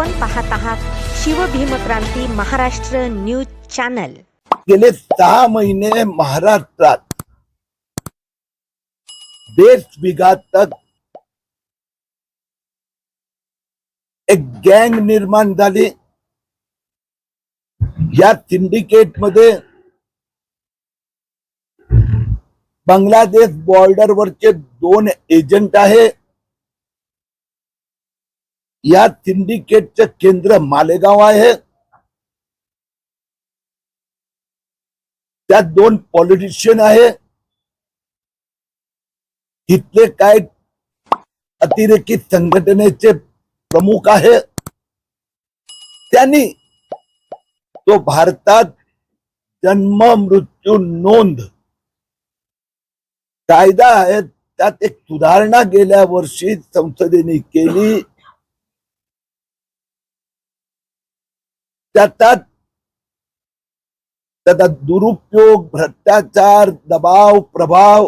आपण पाहत आहात शिवभीमक्रांती महाराष्ट्र न्यूज चॅनल. गेले सहा महिने महाराष्ट्रात देश विघातक एक गँग निर्माण झाली. या सिंडिकेटमध्ये बांगलादेश बॉर्डरवरचे दोन एजंट आहे. या सिंडिकेटचं केंद्र मालेगाव आहे. त्यात दोन पॉलिटिशियन आहे. इथले काय अतिरेकी संघटनेचे प्रमुख आहे. त्यांनी तो भारतात जन्म मृत्यू नोंद कायदा आहे. त्यात एक सुधारणा गेल्या वर्षी संसदेने केली. त्यात त्याचा दुरुपयोग भ्रष्टाचार दबाव प्रभाव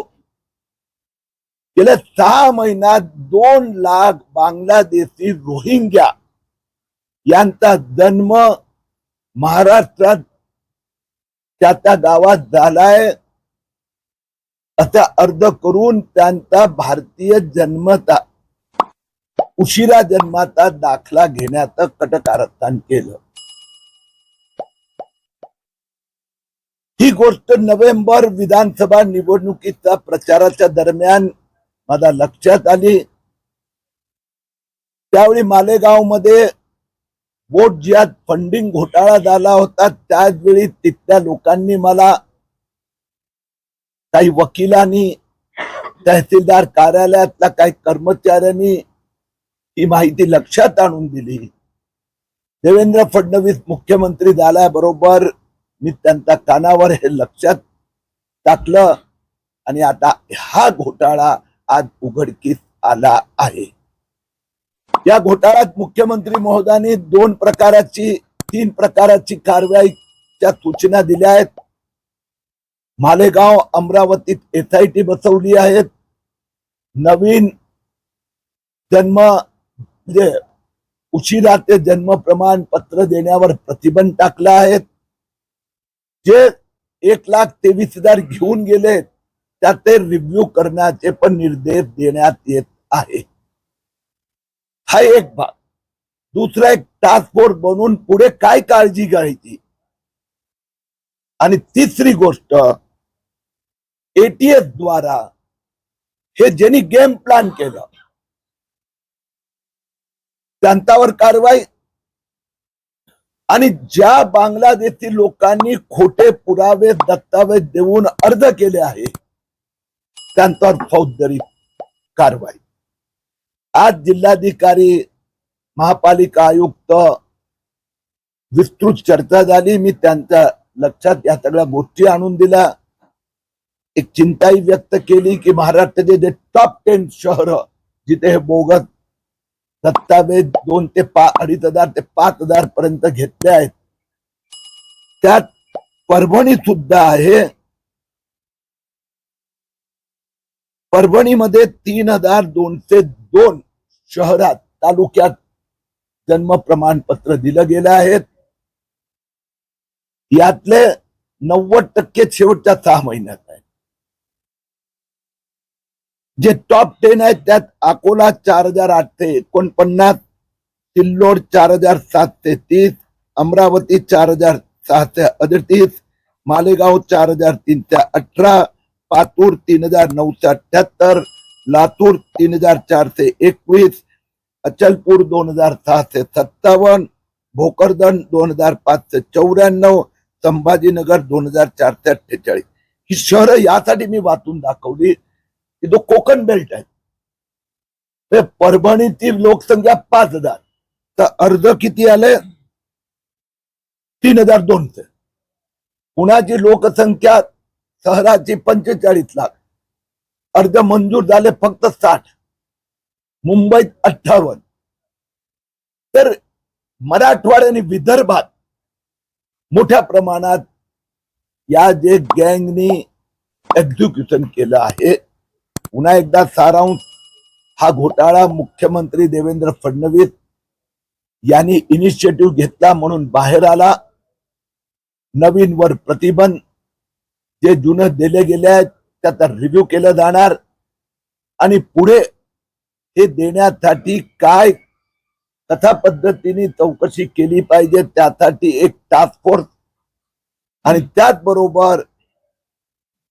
गेल्या सहा महिन्यात दोन लाख बांगलादेशी रोहिंग्या यांचा जन्म महाराष्ट्रात त्या त्या गावात झालाय. असा अर्ज करून त्यांचा भारतीय जन्मता उशिरा जन्माचा दाखला घेण्याचं कटकारस्थान केलं. गोष्ट नोव्हेंबर विधानसभा निवडणुकीच्या प्रचाराच्या दरम्यान माझ्या लक्षात आली. त्यावेळी मालेगावमध्ये वोट ज्यात फंडिंग घोटाळा झाला होता त्याच वेळी तिथल्या लोकांनी मला काही वकिलांनी तहसीलदार कार्यालयातल्या काही कर्मचाऱ्यांनी ही माहिती लक्षात आणून दिली. देवेंद्र फडणवीस मुख्यमंत्री झाल्याबरोबर मी त्यांच्या कानावर हे लक्षात टाकलं आणि आता हा घोटाळा आज उघडकीस आला आहे. या घोटाळ्यात मुख्यमंत्री महोदयांनी दोन प्रकाराची तीन प्रकाराची कारवाईच्या सूचना दिल्या आहेत. मालेगाव अमरावतीत एस आय टी बसवली आहेत. नवीन जन्म म्हणजे उशिरा ते जन्म प्रमाणपत्र देण्यावर प्रतिबंध टाकला आहेत जे एक लाख तेवीस हजार घेऊन गेले त्याचे रिव्ह्यू करण्याचे पण निर्देश देण्यात येत आहे. हा एक भाग. दुसरा एक टास्क फोर्स बनवून पुढे काय काळजी घ्यायची? आणि तिसरी गोष्ट एटीएस द्वारा हे ज्यांनी गेम प्लॅन केलं त्यांच्यावर कारवाई आणि ज्या बांगलादेशी लोकांनी खोटे पुरावे दस्तावेज देऊन अर्ज केले आहे त्यांच्यावर फौजदारी कारवाई. आज जिल्हाधिकारी महापालिका आयुक्त विस्तृत चर्चा झाली. मी त्यांच्या लक्षात या सगळ्या गोष्टी आणून दिल्या. एक चिंताही व्यक्त केली की महाराष्ट्राचे जे टॉप टेन शहर जिथे हे बोगस दस्तावेज दोन ते पा अडीच हजार ते पाच हजार पर्यंत घेतले आहेत. त्यात परभणी सुद्धा आहे. परभणीमध्ये तीन हजार दोनशे दोन शहरात तालुक्यात जन्म प्रमाणपत्र दिलं गेलं आहेत यातले नव्वद टक्के शेवटच्या सहा महिन्यात आहे. जे टॉप टेन आहेत त्यात अकोला चार हजार आठशे एकोणपन्नास सिल्लोड चार हजार सातशे तीस अमरावती चार हजार सहाशे अडतीस मालेगाव चार हजार तीनशे अठरा पातूर तीन हजार नऊशे अठ्याहत्तर लातूर तीन हजार चारशे एकवीस अचलपूर दोन हजार सहाशे सत्तावन्न भोकरदन दोन हजार पाचशे चौऱ्याण्णव संभाजीनगर दोन हजार चारशे अठ्ठेचाळीस. ही शहरं यासाठी मी वाचून दाखवली. की तो कोकण बेल्ट आहे. ते परभणीची लोकसंख्या पाच हजार. तर अर्ज किती आले? तीन हजार दोनशे. पुण्याची लोकसंख्या शहराची पंचेचाळीस लाख. अर्ज मंजूर झाले फक्त साठ. मुंबईत अठ्ठावन्न. तर मराठवाडा आणि विदर्भात मोठ्या प्रमाणात या जे गँगनी एक्झिक्युशन केलं आहे पुन्हा एकदा सारांश. हा घोटाळा मुख्यमंत्री देवेंद्र फडणवीस यांनी इनिशिएटिव्ह घेतला म्हणून बाहेर आला. नवीन वर प्रतिबंध. जे जुनं दिले गेले आहेत त्याचा रिव्ह्यू केलं जाणार. आणि पुढे हे देण्यासाठी काय कथा पद्धतीने चौकशी केली पाहिजे त्यासाठी एक टास्क फोर्स आणि त्याचबरोबर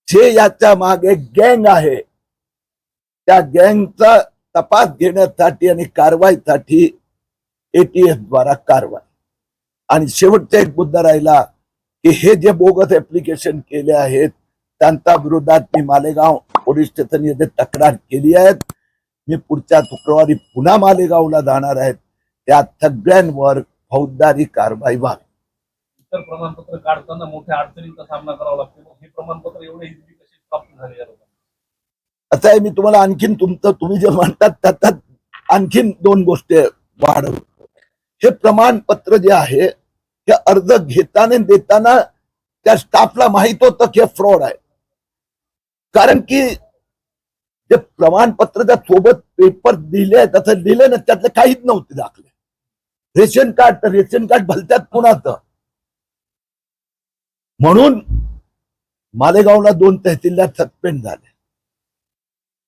जे याच्या मागे गँग आहे त्या गँगचा तपास घेण्यासाठी आणि कारवाईसाठी एटीएस द्वारा कारवाई. आणि शेवटचा एक मुद्दा राहिला की हे जे बोगस ऍप्लिकेशन केले आहेत त्यांच्या विरोधात मी मालेगाव पोलीस स्टेशन येथे तक्रार केली आहे मी पुढच्या शुक्रवारी पुन्हा मालेगावला जाणार आहेत त्या सगळ्यांवर फौजदारी कारवाई व्हावी. इतर प्रमाणपत्र काढताना मोठ्या अडचणींचा सामना करावा लागतो. हे प्रमाणपत्र एवढे प्राप्त झाले आता असं आहे मी तुम्हाला आणखीन तुमचं तुम्ही जे म्हणतात त्याच्यात आणखीन दोन गोष्टी वाढवतो. हे प्रमाणपत्र जे आहे हे अर्ज घेताना देताना त्या स्टाफला माहीत होतं की फ्रॉड आहे. कारण की जे प्रमाणपत्राच्या सोबत पेपर दिले त्याचं दिले ना त्यातले काहीच नव्हते दाखले. रेशन कार्ड तर रेशन कार्ड भलत्यात कुणाचं? म्हणून मालेगावला दोन तहसीलदार सस्पेंड झाले.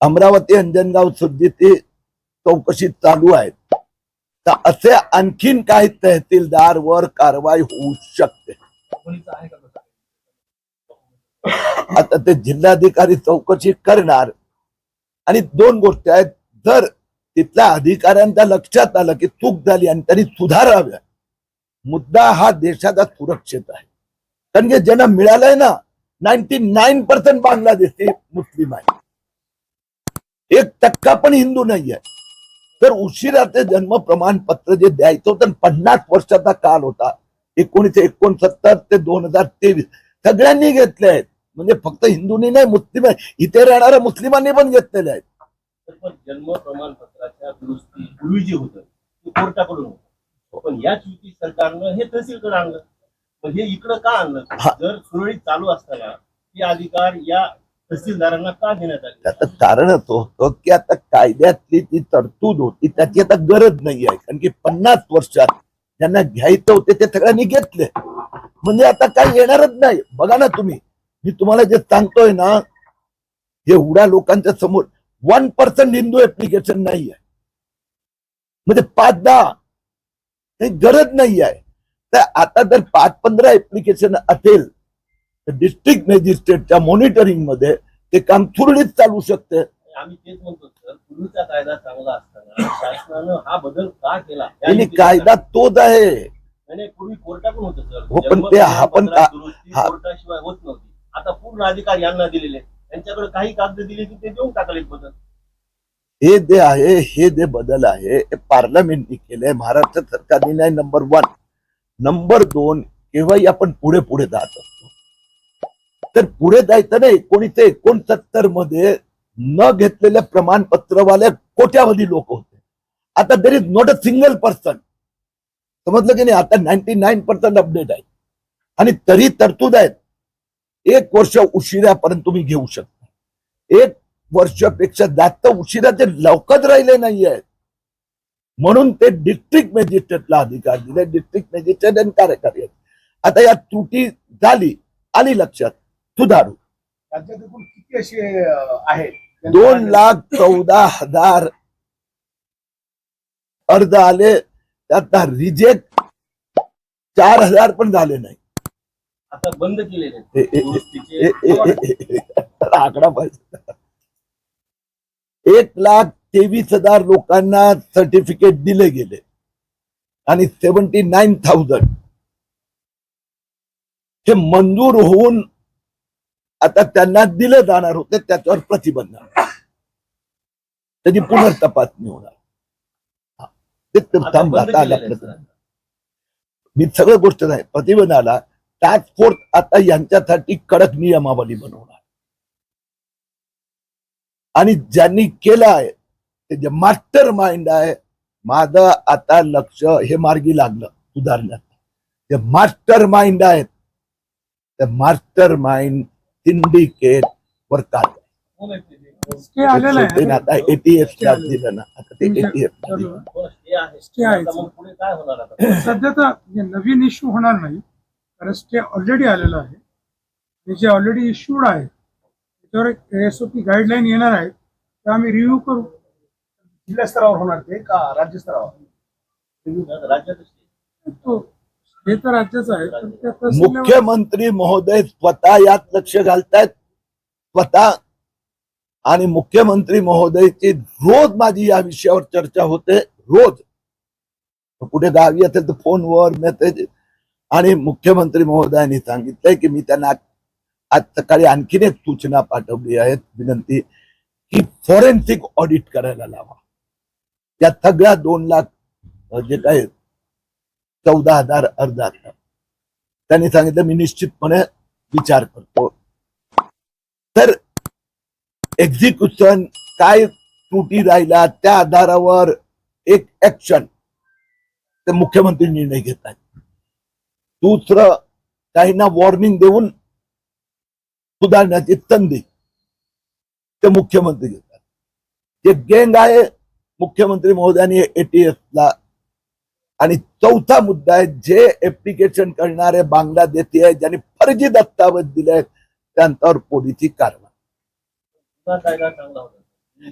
अमरावती अंजनगाव सुद्धी चौकशी चालू आहे तर असे आणखीन काही तहसीलदार वर कारवाई होऊ शकते. आता ते जिल्हाधिकारी चौकशी करणार. आणि दोन गोष्टी आहेत. जर तिथल्या अधिकाऱ्यांच्या लक्षात आलं की चूक झाली आणि त्यांनी सुधाराव्या मुद्दा हा देशाचा सुरक्षित आहे. कारण की ज्यांना मिळालंय ना ninety nine percent Bangladeshi Muslim आहे. एक टक्का पण हिंदू नाही आहे तर उशिरा ते जन्म प्रमाणपत्र जे द्यायचं होतं पन्नास वर्षाचा काल होता एकोणीसशे एकोणसत्तर ते दोन हजार तेवीस सगळ्यांनी घेतले आहेत. म्हणजे फक्त हिंदूंनी नाही मुस्लिम इथे राहणाऱ्या मुस्लिमांनी पण घेतलेले आहेत. जन्म प्रमाणपत्राच्या दुरुस्ती पूर्वी जे होतं ते कोर्टाकडून होतं. पण याच युती सरकारनं हे तहसीलकडे आणलं. हे इकडं का आणलं. जर सुरळीत चालू असताना हे अधिकार या तहसीलदारांना का देण्यात आली? त्याचं कारणच होतं की आता कायद्यातली ती तरतूद होती त्याची आता गरज नाही आहे. कारण की पन्नास वर्षात त्यांना घ्यायचं होते ते सगळ्यांनी घेतले. म्हणजे आता काही येणारच नाही. बघा ना तुम्ही. मी तुम्हाला जे सांगतोय ना हे एवढ्या लोकांच्या समोर वन पर्सेंट हिंदू एप्लिकेशन नाही आहे म्हणजे पाच दहा. काही गरज नाही आहे तर आता जर पाच पंधरा एप्लिकेशन असेल डिस्ट्रिक्ट मॅजिस्ट्रेटच्या मॉनिटरिंगमध्ये ते काम सुरळीत चालू शकते. आम्ही तेच म्हणतो सर पूर्वीचा कायदा चांगला असताना शासनानं हा बदल का केला? आणि कायदा तोच आहे. पूर्वी कोर्टाकडून होतं सर. हो, पण ते कोर्टाशिवाय होत नव्हती. आता पूर्ण अधिकार यांना दिलेले. त्यांच्याकडे काही कागद दिले की ते देऊन टाकलेत बदल. हे जे आहे हे जे बदल आहे हे पार्लमेंटनी केलंय महाराष्ट्र सरकारने नाही नंबर वन. नंबर दोन केव्हाही आपण पुढे पुढे जात. तर पुढे जायचं नाही. एकोणीसशे एकोणसत्तरमध्ये न घेतलेल्या प्रमाणपत्रवाले कोट्यावधी लोक होते. आता there is not a single person समजलं की नाही? आता नाईन्टी नाईन पर्सेंट अपडेट आहे. आणि तरी तरतूद आहेत. एक वर्ष उशिरापर्यंत तुम्ही घेऊ शकता. एक वर्षापेक्षा जास्त उशिरा ते लवकर राहिले नाही आहेत म्हणून ते डिस्ट्रिक्ट मॅजिस्ट्रेटला अधिकार दिले. डिस्ट्रिक्ट मॅजिस्ट्रेट आणि कार्यकारी आहेत. आता या त्रुटी झाली आली लक्षात. सुधारू. राज्यात एकूण किती असे आहेत? दोन लाख चौदा हजार अर्ज आले त्यात रिजेक्ट चार हजार पण झाले नाही. आता बंद त्याला आकडा पाहिजे. एक लाख तेवीस हजार लोकांना सर्टिफिकेट दिले गेले आणि सेव्हन्टी नाईन थाउजंड हे मंजूर होऊन आता त्यांना दिले जाणार होते त्याच्यावर प्रतिबंध. त्याची पुनर्तपासणी होणार. ते आला. मी सगळं गोष्ट नाही प्रतिबंध आला टास्क फोर्स आता यांच्यासाठी कडक नियमावली बनवणार आणि ज्यांनी केलं आहे ते जे मास्टर माइंड आहे माझं आता लक्ष हे मार्गी लागलं सुधारण्यात जे मास्टर माइंड आहेत ते मास्टर माइंड सिंडिकेट वर कारवाई आता एटीएस दिलं ना. आता ते एटीएस. हो, सध्या तर नवीन इश्यू होणार नाही. कारण स्टे ऑलरेडी आलेला आहे. आणि जे ऑलरेडी इश्यूड आहे त्याच्यावर एक एस ओ पी गाईडलाईन येणार आहे. ते आम्ही रिव्ह्यू करू. जिल्हा स्तरावर होणार ते का राज्य स्तरावर? राज्यात हे तर राज्यच आहे. मुख्यमंत्री महोदय स्वतः यात लक्ष घालतायत. स्वतः आणि मुख्यमंत्री महोदयची रोज माझी या विषयावर चर्चा होते. रोज. कुठे गावी असेल तर फोनवर मेसेज. आणि मुख्यमंत्री महोदयांनी सांगितलंय की मी त्यांना आज सकाळी आणखीन एक सूचना पाठवली आहे विनंती की फॉरेन्सिक ऑडिट करायला लावा. या सगळ्या दोन लाख जे काय चौदा हजार अर्ज आता. त्यांनी सांगितलं मी निश्चितपणे विचार करतो. तर एक्झिक्युशन काय त्रुटी राहिला त्या आधारावर एक ऍक्शन ते मुख्यमंत्री निर्णय घेतात दुसरं काहींना वॉर्निंग देऊन सुधारण्याची संधी ते मुख्यमंत्री घेतात. जे गँग आहे मुख्यमंत्री महोदयांनी एटीएसला आणि चौथा मुद्दा आहे जे ऍप्लिकेशन करणारे बांगलादेशी आहे ज्यांनी फर्जी दस्तावेज दिले आहेत त्यांच्यावर पोलीसची कारवाई.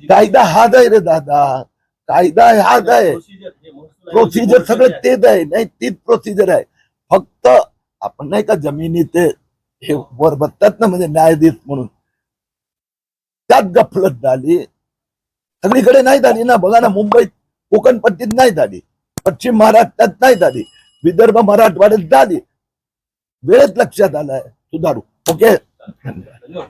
कायदा हाच आहे रे दादा. कायदा हाच आहे. प्रोसिजर हे सगळं. तेच आहे. नाही तीच प्रोसिजर आहे. फक्त आपण नाही का जमिनी ते हे वर बसतात ना म्हणजे न्यायाधीश म्हणून. त्यात गफलत झाली. सगळीकडे नाही झाली ना. बघा ना मुंबईत कोकण पट्टीत नाही झाली. पश्चिम महाराष्ट्रात नाही झाली. विदर्भ मराठवाड्यात झाली. वेळेत लक्षात आलाय. सुधारू. ओके? धन्यवाद.